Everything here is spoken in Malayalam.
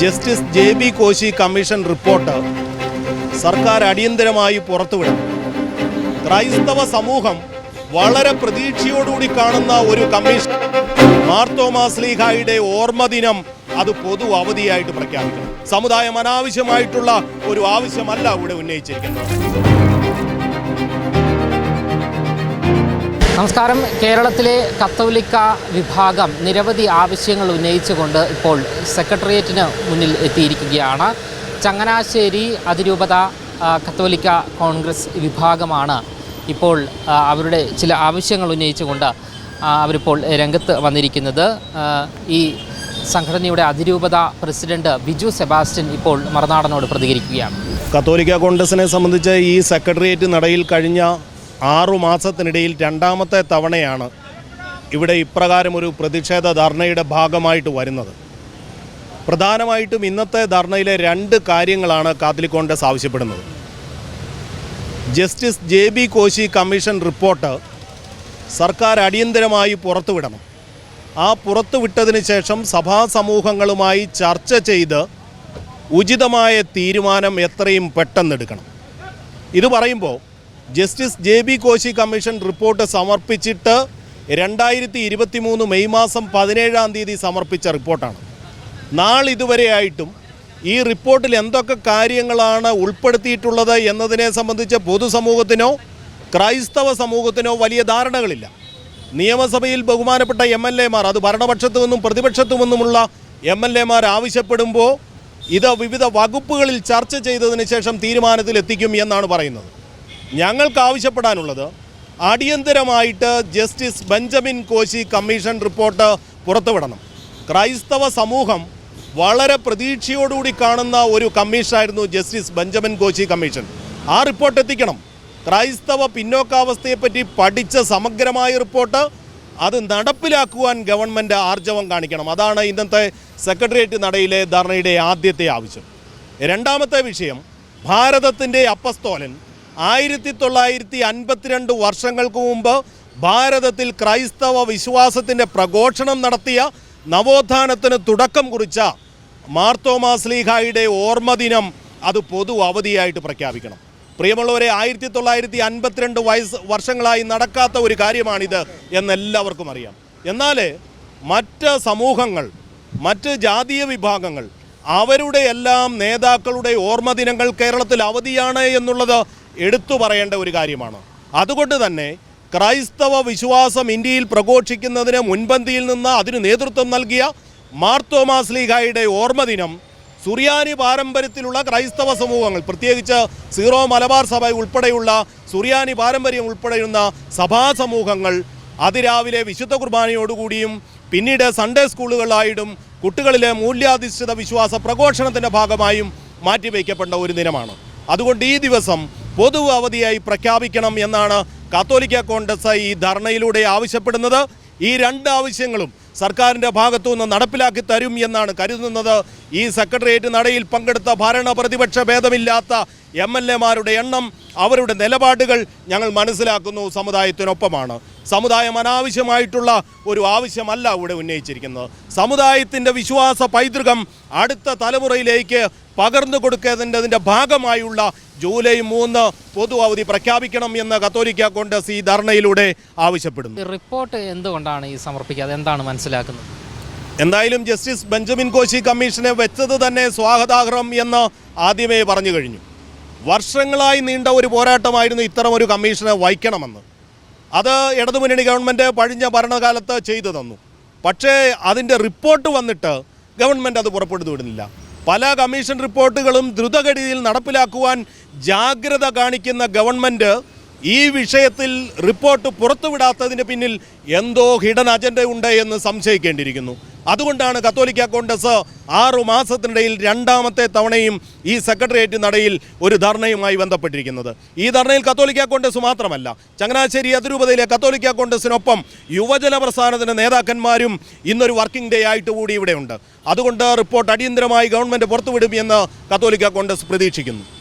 Justice J B Koshy commission report സർക്കാർ അടിയന്തരമായി പുറത്തുവിടും. ക്രൈസ്തവ സമൂഹം വളരെ പ്രതീക്ഷയോടുകൂടി കാണുന്ന ഒരു കമ്മീഷൻ മാർത്തോമാസ് ലീഹായുടെ ഓർമ്മ ദിനം അത് പൊതു അവധിയായിട്ട് പ്രഖ്യാപിക്കണം. സമുദായം അനാവശ്യമായിട്ടുള്ള ഒരു ആവശ്യമല്ല ഇവിടെ ഉന്നയിച്ചിരിക്കുന്നത്. നമസ്കാരം. കേരളത്തിലെ കത്തോലിക്ക വിഭാഗം നിരവധി ആവശ്യങ്ങൾ ഉന്നയിച്ചുകൊണ്ട് ഇപ്പോൾ സെക്രട്ടേറിയറ്റിന് മുന്നിൽ എത്തിയിരിക്കുകയാണ്. ചങ്ങനാശ്ശേരി അതിരൂപത കത്തോലിക്ക കോൺഗ്രസ് വിഭാഗമാണ് ഇപ്പോൾ അവരുടെ ചില ആവശ്യങ്ങൾ ഉന്നയിച്ചുകൊണ്ട് അവരിപ്പോൾ രംഗത്ത് വന്നിരിക്കുന്നത്. ഈ സംഘടനയുടെ അതിരൂപത പ്രസിഡന്റ് ബിജു സെബാസ്റ്റ്യൻ ഇപ്പോൾ മറുനാടനോട് പ്രതികരിക്കുകയാണ്. കത്തോലിക്ക കോൺഗ്രസിനെ സംബന്ധിച്ച് ഈ സെക്രട്ടേറിയറ്റ് നടയിൽ കഴിഞ്ഞ ആറു മാസത്തിനിടയിൽ രണ്ടാമത്തെ തവണയാണ് ഇവിടെ ഇപ്രകാരം ഒരു പ്രതിഷേധ ധർണയുടെ ഭാഗമായിട്ട് വരുന്നത്. പ്രധാനമായിട്ടും ഇന്നത്തെ ധർണയിലെ രണ്ട് കാര്യങ്ങളാണ് കാത്തലിക് കോൺഗ്രസ് ആവശ്യപ്പെടുന്നത്. Justice J B Koshy commission report സർക്കാർ അടിയന്തരമായി പുറത്തുവിടണം. ആ പുറത്തുവിട്ടതിന് ശേഷം സഭാ സമൂഹങ്ങളുമായി ചർച്ച ചെയ്ത് ഉചിതമായ തീരുമാനം എത്രയും പെട്ടെന്നെടുക്കണം ഇത് പറയുമ്പോൾ justice J B Koshy commission report സമർപ്പിച്ചിട്ട് രണ്ടായിരത്തി ഇരുപത്തി മൂന്ന് മെയ് മാസം പതിനേഴാം തീയതി സമർപ്പിച്ച റിപ്പോർട്ടാണ്. നാളിതുവരെയായിട്ടും ഈ റിപ്പോർട്ടിൽ എന്തൊക്കെ കാര്യങ്ങളാണ് ഉൾപ്പെടുത്തിയിട്ടുള്ളത് എന്നതിനെ സംബന്ധിച്ച് പൊതുസമൂഹത്തിനോ ക്രൈസ്തവ സമൂഹത്തിനോ വലിയ ധാരണകളില്ല. നിയമസഭയിൽ ബഹുമാനപ്പെട്ട എം എൽ എമാർ അത് ഭരണപക്ഷത്തു നിന്നും പ്രതിപക്ഷത്തു നിന്നുമുള്ള എം എൽ എമാർ ആവശ്യപ്പെടുമ്പോൾ ഇത് വിവിധ വകുപ്പുകളിൽ ചർച്ച ചെയ്തതിന് ശേഷം തീരുമാനത്തിൽ എത്തിക്കും എന്നാണ് പറയുന്നത്. ഞങ്ങൾക്ക് ആവശ്യപ്പെടാനുള്ളത് അടിയന്തരമായിട്ട് justice Benjamin Koshy commission report പുറത്തുവിടണം. ക്രൈസ്തവ സമൂഹം വളരെ പ്രതീക്ഷയോടുകൂടി കാണുന്ന ഒരു കമ്മീഷനായിരുന്നു ജസ്റ്റിസ് ബെഞ്ചമിൻ കോശി കമ്മീഷൻ. ആ റിപ്പോർട്ട് എത്തിക്കണം. ക്രൈസ്തവ പിന്നോക്കാവസ്ഥയെപ്പറ്റി പഠിച്ച സമഗ്രമായ റിപ്പോർട്ട് അത് നടപ്പിലാക്കുവാൻ ഗവൺമെന്റ് ആർജവം കാണിക്കണം. അതാണ് ഇന്നത്തെ സെക്രട്ടേറിയറ്റ് നടയിലെ ധർണയുടെ ആദ്യത്തെ ആവശ്യം. രണ്ടാമത്തെ വിഷയം ഭാരതത്തിന്റെ അപ്പസ്തോലൻ ആയിരത്തി തൊള്ളായിരത്തി അൻപത്തിരണ്ട് വർഷങ്ങൾക്ക് മുമ്പ് ഭാരതത്തിൽ ക്രൈസ്തവ വിശ്വാസത്തിന്റെ പ്രഘോഷണം നടത്തിയ നവോത്ഥാനത്തിന് തുടക്കം കുറിച്ച മാർത്തോമാ സ്ലീഹായുടെ ഓർമ്മ ദിനം അത് പൊതു അവധിയായിട്ട് പ്രഖ്യാപിക്കണം. പ്രിയമുള്ളവരെ ആയിരത്തി തൊള്ളായിരത്തി അൻപത്തിരണ്ട് വയസ്സ് വർഷങ്ങളായി നടക്കാത്ത ഒരു കാര്യമാണിത് എന്നെല്ലാവർക്കും അറിയാം. എന്നാൽ മറ്റ് സമൂഹങ്ങൾ മറ്റ് ജാതീയ വിഭാഗങ്ങൾ അവരുടെ എല്ലാം നേതാക്കളുടെ ഓർമ്മ ദിനങ്ങൾ കേരളത്തിൽ അവധിയാണ് എന്നുള്ളത് എടുത്തു പറയേണ്ട ഒരു കാര്യമാണ്. അതുകൊണ്ട് തന്നെ ക്രൈസ്തവ വിശ്വാസം ഇന്ത്യയിൽ പ്രഘോഷിക്കുന്നതിന് മുൻപന്തിയിൽ നിന്ന് അതിന് നേതൃത്വം നൽകിയ മാർത്തോമാസ് ലീഗായുടെ ഓർമ്മദിനം സുറിയാനി പാരമ്പര്യത്തിലുള്ള ക്രൈസ്തവ സമൂഹങ്ങൾ പ്രത്യേകിച്ച് സീറോ മലബാർ സഭ ഉൾപ്പെടെയുള്ള സുറിയാനി പാരമ്പര്യം ഉൾപ്പെടെയുള്ള സഭാ സമൂഹങ്ങൾ അതിരാവിലെ വിശുദ്ധ കുർബാനയോടുകൂടിയും പിന്നീട് സൺഡേ സ്കൂളുകളായിട്ടും കുട്ടികളിലെ മൂല്യാധിഷ്ഠിത വിശ്വാസ പ്രഘോഷണത്തിന്റെ ഭാഗമായും മാറ്റിവെക്കപ്പെട്ട ഒരു ദിനമാണ്. അതുകൊണ്ട് ഈ ദിവസം പൊതു അവധിയായി പ്രഖ്യാപിക്കണം എന്നാണ് കാത്തോലിക്ക കോൺഗ്രസ് ഈ ധർണയിലൂടെ ആവശ്യപ്പെടുന്നത്. ഈ രണ്ട് ആവശ്യങ്ങളും സർക്കാരിന്റെ ഭാഗത്തു നിന്ന് നടപ്പിലാക്കി തരും എന്നാണ് കരുതുന്നത്. ഈ സെക്രട്ടേറിയറ്റ് നടയിൽ പങ്കെടുത്ത ഭരണ പ്രതിപക്ഷ ഭേദമില്ലാത്ത എം എൽ എമാരുടെ എണ്ണം അവരുടെ നിലപാടുകൾ ഞങ്ങൾ മനസ്സിലാക്കുന്നു. സമുദായത്തിനൊപ്പമാണ്. സമുദായം അനാവശ്യമായിട്ടുള്ള ഒരു ആവശ്യമല്ല ഇവിടെ ഉന്നയിച്ചിരിക്കുന്നത്. സമുദായത്തിന്റെ വിശ്വാസ പൈതൃകം അടുത്ത തലമുറയിലേക്ക് പകർന്നു കൊടുക്കേണ്ടതിന്റെ ഭാഗമായുള്ള ജൂലൈ മൂന്ന് പൊതു അവധി പ്രഖ്യാപിക്കണം എന്ന് കത്തോലിക്ക കോൺഗ്രസ് ഈ ധർണയിലൂടെ ആവശ്യപ്പെടുന്നു. റിപ്പോർട്ട് എന്തുകൊണ്ടാണ് ഈ സമർപ്പിക്കാതെ? എന്താണ് മനസ്സിലാക്കുന്നത്? എന്തായാലും ജസ്റ്റിസ് ബെഞ്ചമിൻ കോശി കമ്മീഷനെ വെച്ചത് തന്നെ സ്വാഗതാർഹം എന്ന് ആദ്യമേ പറഞ്ഞു കഴിഞ്ഞു. വർഷങ്ങളായി നീണ്ട ഒരു പോരാട്ടമായിരുന്നു ഇത്തരം ഒരു കമ്മീഷനെ വഹിക്കണമെന്ന്. അത് ഇടതുമുന്നണി ഗവൺമെന്റ് പഴിഞ്ഞ ഭരണകാലത്ത് ചെയ്തു തന്നു. പക്ഷേ അതിന്റെ റിപ്പോർട്ട് വന്നിട്ട് ഗവൺമെന്റ് അത് പുറപ്പെടുത്തു വിടുന്നില്ല പല കമ്മീഷൻ റിപ്പോർട്ടുകളും ദ്രുതഗതിയിൽ നടപ്പിലാക്കുവാൻ ജാഗ്രത കാണിക്കുന്ന ഗവൺമെന്റ് ഈ വിഷയത്തിൽ റിപ്പോർട്ട് പുറത്തുവിടാത്തതിന് പിന്നിൽ എന്തോ ഹിഡൻ അജണ്ട ഉണ്ട് എന്ന് സംശയിക്കേണ്ടിയിരിക്കുന്നു. അതുകൊണ്ടാണ് കത്തോലിക്ക കോൺഗ്രസ് ആറു മാസത്തിനിടയിൽ രണ്ടാമത്തെ തവണയും ഈ സെക്രട്ടേറിയറ്റ് നടയിൽ ഒരു ധർണയുമായി ബന്ധപ്പെട്ടിരിക്കുന്നത്. ഈ ധർണയിൽ കത്തോലിക്ക കോൺഗ്രസ് മാത്രമല്ല ചങ്ങനാശ്ശേരി അതിരൂപതയിലെ കത്തോലിക്ക കോൺഗ്രസിനൊപ്പം യുവജന പ്രസ്ഥാനത്തിന്റെ നേതാക്കന്മാരും ഇന്നൊരു വർക്കിംഗ് ഡേ ആയിട്ട് കൂടി ഇവിടെയുണ്ട്. അതുകൊണ്ട് റിപ്പോർട്ട് അടിയന്തരമായി ഗവൺമെന്റ് പുറത്തുവിടും എന്ന് കത്തോലിക്ക കോൺഗ്രസ് പ്രതീക്ഷിക്കുന്നു.